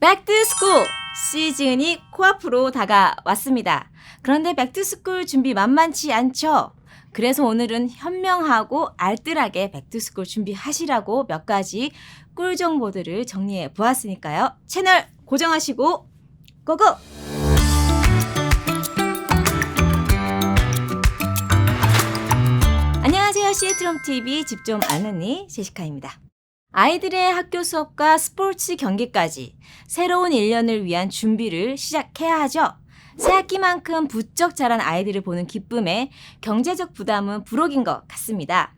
백투스쿨 시즌이 코앞으로 다가왔습니다. 그런데 백투스쿨 준비 만만치 않죠? 그래서 오늘은 현명하고 알뜰하게 백투스쿨 준비하시라고 몇 가지 꿀 정보들을 정리해 보았으니까요. 채널 고정하시고 고고! 안녕하세요. 시애트롬 TV 집 좀 아는니 제시카입니다. 아이들의 학교 수업과 스포츠 경기까지 새로운 1년을 위한 준비를 시작해야 하죠. 새학기만큼 부쩍 자란 아이들을 보는 기쁨에 경제적 부담은 부록인 것 같습니다.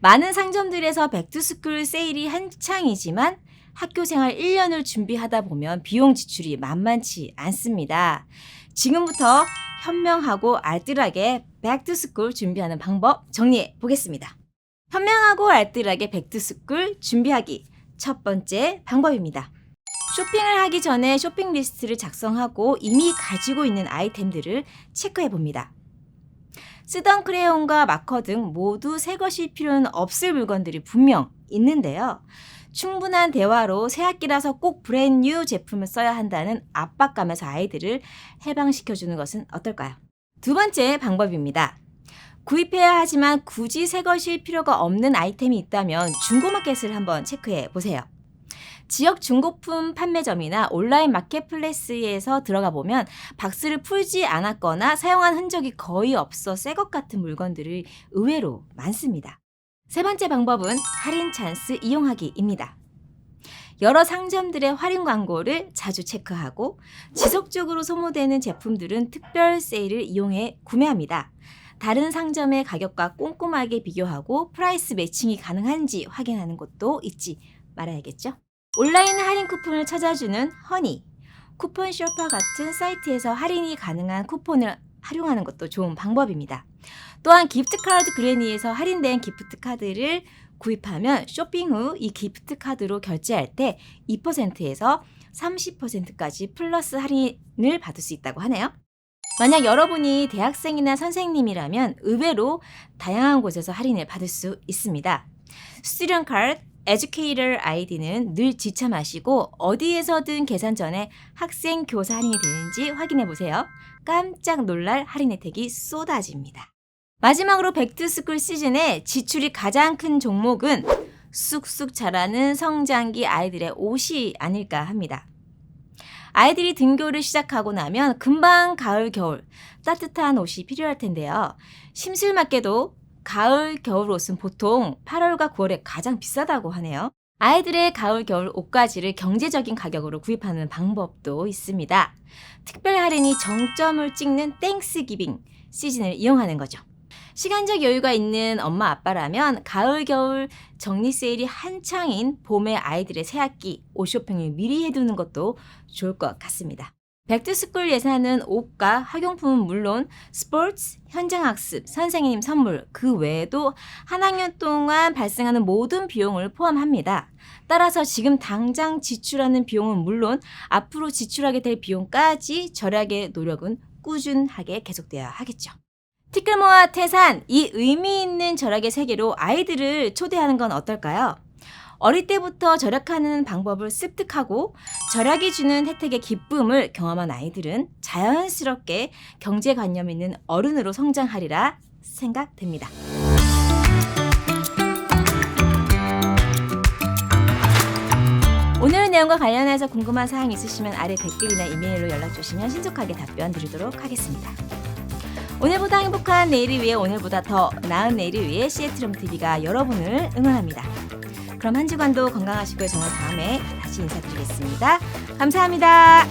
많은 상점들에서 백투스쿨 세일이 한창이지만 학교 생활 1년을 준비하다 보면 비용 지출이 만만치 않습니다. 지금부터 현명하고 알뜰하게 백투스쿨 준비하는 방법 정리해 보겠습니다. 현명하고 알뜰하게 백투스쿨 준비하기 첫 번째 방법입니다. 쇼핑을 하기 전에 쇼핑 리스트를 작성하고 이미 가지고 있는 아이템들을 체크해 봅니다. 쓰던 크레용과 마커 등 모두 새 것일 필요는 없을 물건들이 분명 있는데요. 충분한 대화로 새 학기라서 꼭 브랜뉴 제품을 써야 한다는 압박감에서 아이들을 해방시켜주는 것은 어떨까요? 두 번째 방법입니다. 구입해야 하지만 굳이 새 것일 필요가 없는 아이템이 있다면 중고마켓을 한번 체크해 보세요. 지역 중고품 판매점이나 온라인 마켓플레이스에서 들어가 보면 박스를 풀지 않았거나 사용한 흔적이 거의 없어 새 것 같은 물건들이 의외로 많습니다. 세 번째 방법은 할인 찬스 이용하기입니다. 여러 상점들의 할인 광고를 자주 체크하고 지속적으로 소모되는 제품들은 특별 세일을 이용해 구매합니다. 다른 상점의 가격과 꼼꼼하게 비교하고 프라이스 매칭이 가능한지 확인하는 것도 잊지 말아야겠죠. 온라인 할인 쿠폰을 찾아주는 허니, 쿠폰 쇼파 같은 사이트에서 할인이 가능한 쿠폰을 활용하는 것도 좋은 방법입니다. 또한 기프트카드 그레니에서 할인된 기프트카드를 구입하면 쇼핑 후 이 기프트카드로 결제할 때 2%에서 30%까지 플러스 할인을 받을 수 있다고 하네요. 만약 여러분이 대학생이나 선생님이라면 의외로 다양한 곳에서 할인을 받을 수 있습니다. 스튜던 카드, 에듀케이터 아이디는 늘 지참하시고 어디에서든 계산 전에 학생 교사 할인이 되는지 확인해 보세요. 깜짝 놀랄 할인 혜택이 쏟아집니다. 마지막으로 백투스쿨 시즌에 지출이 가장 큰 종목은 쑥쑥 자라는 성장기 아이들의 옷이 아닐까 합니다. 아이들이 등교를 시작하고 나면 금방 가을, 겨울 따뜻한 옷이 필요할 텐데요. 심술맞게도 가을, 겨울 옷은 보통 8월과 9월에 가장 비싸다고 하네요. 아이들의 가을, 겨울 옷가지를 경제적인 가격으로 구입하는 방법도 있습니다. 특별 할인이 정점을 찍는 땡스 기빙 시즌을 이용하는 거죠. 시간적 여유가 있는 엄마 아빠라면 가을 겨울 정리 세일이 한창인 봄에 아이들의 새학기 옷 쇼핑을 미리 해두는 것도 좋을 것 같습니다. 백투스쿨 예산은 옷과 학용품은 물론 스포츠, 현장학습, 선생님 선물 그 외에도 한 학년 동안 발생하는 모든 비용을 포함합니다. 따라서 지금 당장 지출하는 비용은 물론 앞으로 지출하게 될 비용까지 절약의 노력은 꾸준하게 계속돼야 하겠죠. 티끌모아 태산 이 의미 있는 절약의 세계로 아이들을 초대하는 건 어떨까요? 어릴 때부터 절약하는 방법을 습득하고 절약이 주는 혜택의 기쁨을 경험한 아이들은 자연스럽게 경제관념 있는 어른으로 성장하리라 생각됩니다. 오늘 내용과 관련해서 궁금한 사항 있으시면 아래 댓글이나 이메일로 연락 주시면 신속하게 답변 드리도록 하겠습니다. 오늘보다 행복한 내일을 위해 오늘보다 더 나은 내일을 위해 시애트롬 TV가 여러분을 응원합니다. 그럼 한 주간도 건강하시고요. 저는 다음에 다시 인사드리겠습니다. 감사합니다.